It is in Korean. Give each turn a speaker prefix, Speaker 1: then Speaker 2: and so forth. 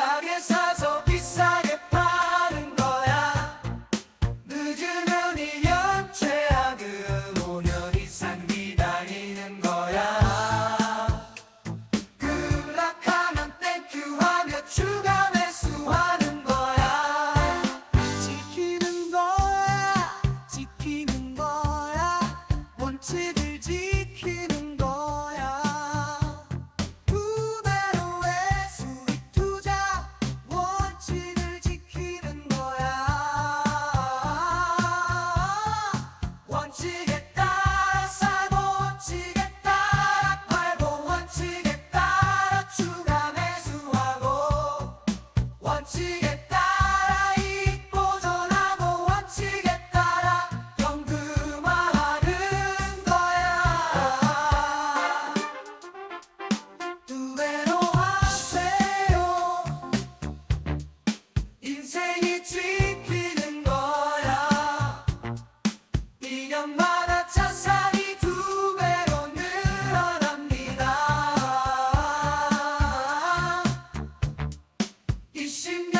Speaker 1: 싸게 사서 비싸게 파는 거야. 늦으면 2년 최악은 5년 이상 기다리는 거야. 급락하면 땡큐 하며 추가 매수하는 거야. 지키는 거야 지키는 거야. 원칙 she wishing